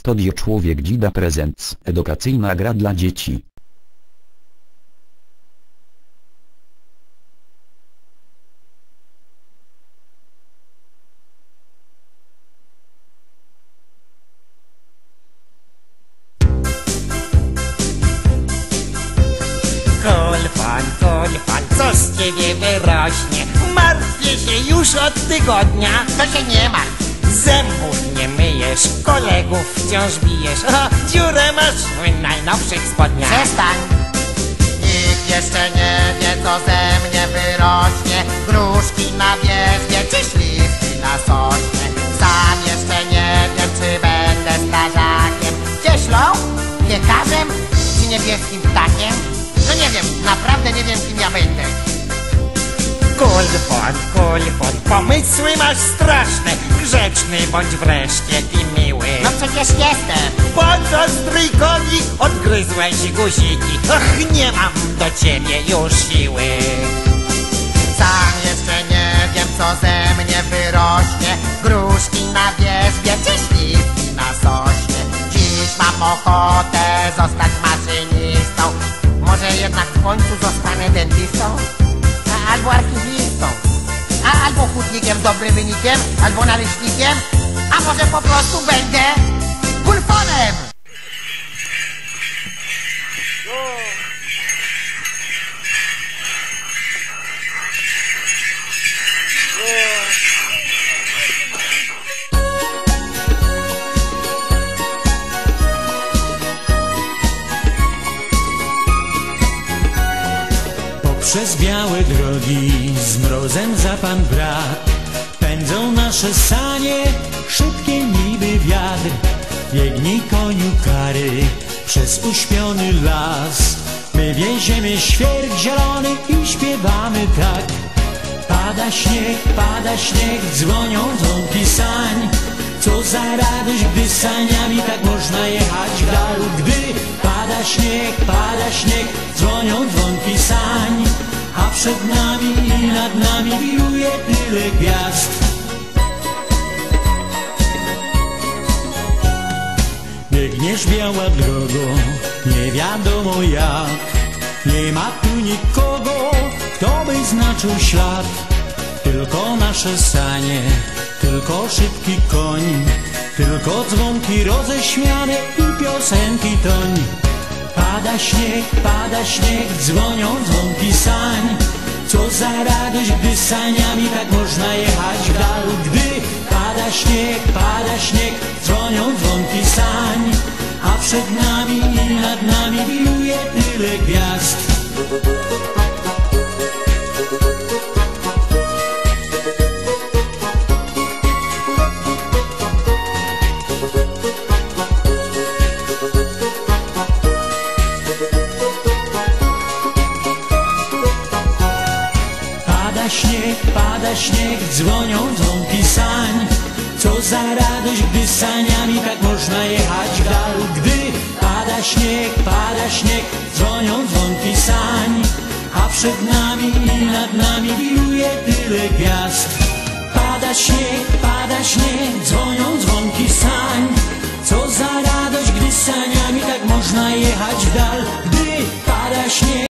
Studio Człowiek Dzida Presents Edukacyjna gra dla dzieci. Kulfan, kulfan, co z ciebie wyrośnie? Martwię się już od tygodnia. To się nie martw. Zębów nie kolegów wciąż bijesz. O, dziurę masz w najnowszych spodniach. Przestań. Nikt jeszcze nie wie, co ze mnie wyrośnie. Gruszki na wierzbie, czy śliwki na sośnie. Sam jeszcze nie wiem, czy będę strażakiem. Cieślą, piekarzem, czy niebieskim ptakiem? Kulfon, kulfon, pomysły masz straszne. Grzeczny bądź wreszcie i miły. No przecież jestem. Podczas trójkoli odgryzłeś guziki. Och, nie mam do ciebie już siły. Sam jeszcze nie wiem, co ze mnie wyrośnie Gruszki na wierzbie, czy śliwki na sośnie Dziś mam ochotę zostać maszynistą Może jednak w końcu zostanę dentystą? Albo archiwistą A, Albo hutnikiem dobrym wynikiem, albo naleśnikiem A może po prostu będę gulfonem Poprzez białe drogi z mrozem za pan brat Pędzą nasze sanie, szybkie niby wiatr. Biegnij koniu kary przez uśpiony las. My wieziemy świerk zielony i śpiewamy tak. Pada śnieg, pada śnieg, dzwonią dzwonki sań. Co za radość, gdy saniami tak można jechać w dalu Gdy pada śnieg, pada śnieg, dzwonią dzwonki przed nami i nad nami wiruje tyle gwiazd. Biegniesz biała drogo, nie wiadomo jak. Nie ma tu nikogo, kto by znaczył ślad. Tylko nasze sanie, tylko szybki koń. Tylko dzwonki roześmiane i piosenki toń Pada śnieg, pada śnieg, dzwonią dzwonki sań. Co za radość, gdy saniami tak można jechać w dalu Gdy pada śnieg, pada śnieg, dzwonią dzwonki sań. A przed nami i nad nami wiruje tyle gwiazd śnieg, pada śnieg, dzwonią dzwonki sań. Co za radość, gdy saniami tak można jechać w dalu Gdy pada śnieg, pada śnieg, dzwonią dzwonki sań. A przed nami i nad nami wiruje tyle gwiazd. Pada śnieg, pada śnieg, dzwonią dzwonki